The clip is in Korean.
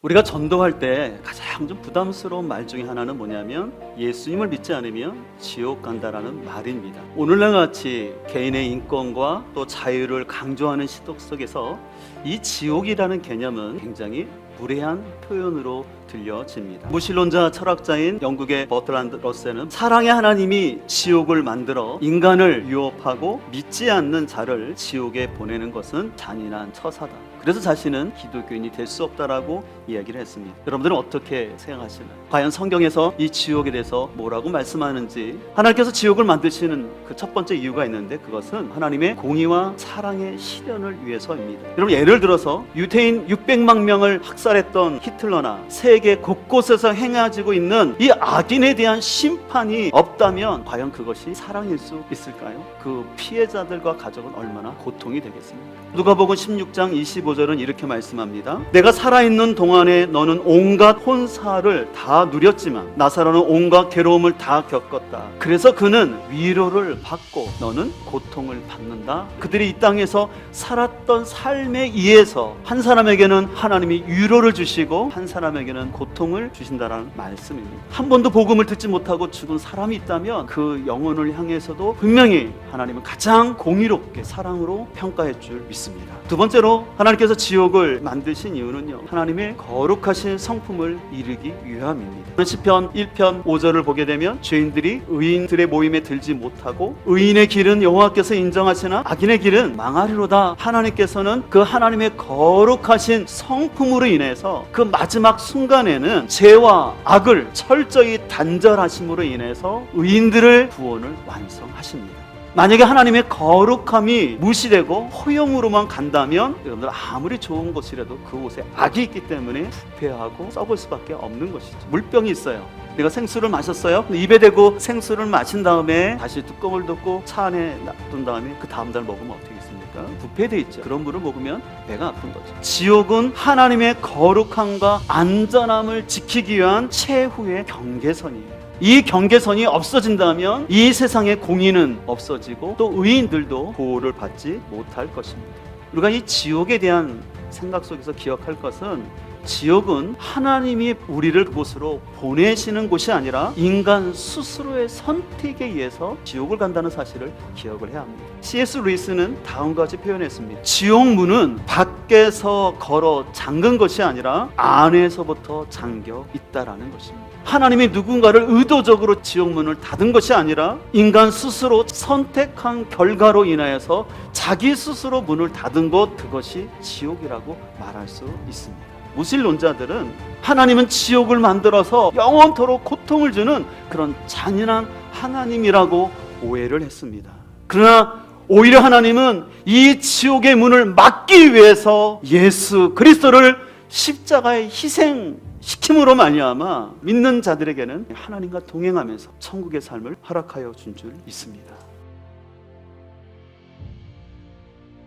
우리가 전도할 때 가장 좀 부담스러운 말 중에 하나는 뭐냐면 예수님을 믿지 않으면 지옥 간다라는 말입니다. 오늘날 같이 개인의 인권과 또 자유를 강조하는 시독 속에서 이 지옥이라는 개념은 굉장히 무례한 표현으로 들려집니다. 무신론자 철학자인 영국의 버트란드 러셀은 사랑의 하나님이 지옥을 만들어 인간을 유혹하고 믿지 않는 자를 지옥에 보내는 것은 잔인한 처사다. 그래서 자신은 기독교인이 될 수 없다라고 이야기를 했습니다. 여러분들은 어떻게 생각하시나요? 과연 성경에서 이 지옥에 대해서 뭐라고 말씀하는지 하나님께서 지옥을 만드시는 그 첫 번째 이유가 있는데 그것은 하나님의 공의와 사랑의 실현을 위해서입니다. 여러분 예를 들어서 유태인 600만 명을 학살했던 히틀러나 세계 곳곳에서 행해지고 있는 이 악인에 대한 심판이 없다면 과연 그것이 사랑일 수 있을까요? 그 피해자들과 가족은 얼마나 고통이 되겠습니까? 누가복음 16장 25절은 이렇게 말씀합니다. 내가 살아있는 동안에 너는 온갖 혼사를 다 누렸지만 나사로는 온갖 괴로움을 다 겪었다. 그래서 그는 위로를 받고 너는 고통을 받는다. 그들이 이 땅에서 살았던 삶에 의해서 한 사람에게는 하나님이 위로를 주시고 한 사람에게는 고통을 주신다라는 말씀입니다. 한 번도 복음을 듣지 못하고 죽은 사람이 있다면 그 영혼을 향해서도 분명히 하나님은 가장 공의롭게 사랑으로 평가해 줄 믿습니다. 두 번째로 하나님께서 지옥을 만드신 이유는요. 하나님의 거룩하신 성품을 이루기 위함입니다. 시편 1편 5절을 보게 되면 죄인들이 의인들의 모임에 들지 못하고 의인의 길은 여호와께서 인정하시나 악인의 길은 망하리로다. 하나님께서는 그 하나님의 거룩하신 성품으로 인해서 그 마지막 순간 에는 죄와 악을 철저히 단절하심으로 인해서 의인들을 구원을 완성하십니다. 만약에 하나님의 거룩함이 무시되고 허용으로만 간다면 여러분들 아무리 좋은 곳이라도 그곳에 악이 있기 때문에 부패하고 썩을 수밖에 없는 것이죠. 물병이 있어요. 내가 생수를 마셨어요. 입에 대고 생수를 마신 다음에 다시 뚜껑을 덮고 차 안에 놔둔 다음에 그 다음 달 먹으면 어떻게 겠습니까? 부패돼 있죠. 그런 물을 먹으면 배가 아픈 거죠. 지옥은 하나님의 거룩함과 안전함을 지키기 위한 최후의 경계선이에요. 이 경계선이 없어진다면 이 세상의 공의는 없어지고 또 의인들도 보호를 받지 못할 것입니다. 우리가 이 지옥에 대한 생각 속에서 기억할 것은 지옥은 하나님이 우리를 그곳으로 보내시는 곳이 아니라 인간 스스로의 선택에 의해서 지옥을 간다는 사실을 기억을 해야 합니다. C.S. 루이스는 다음과 같이 표현했습니다. 지옥 문은 밖에서 걸어 잠근 것이 아니라 안에서부터 잠겨 있다라는 것입니다. 하나님이 누군가를 의도적으로 지옥 문을 닫은 것이 아니라 인간 스스로 선택한 결과로 인하여서 자기 스스로 문을 닫은 것 그것이 지옥이라고 말할 수 있습니다. 무신론자들은 하나님은 지옥을 만들어서 영원토록 고통을 주는 그런 잔인한 하나님이라고 오해를 했습니다. 그러나 오히려 하나님은 이 지옥의 문을 막기 위해서 예수 그리스도를 십자가에 희생 시킴으로 말미암아 믿는 자들에게는 하나님과 동행하면서 천국의 삶을 허락하여 준줄 믿습니다.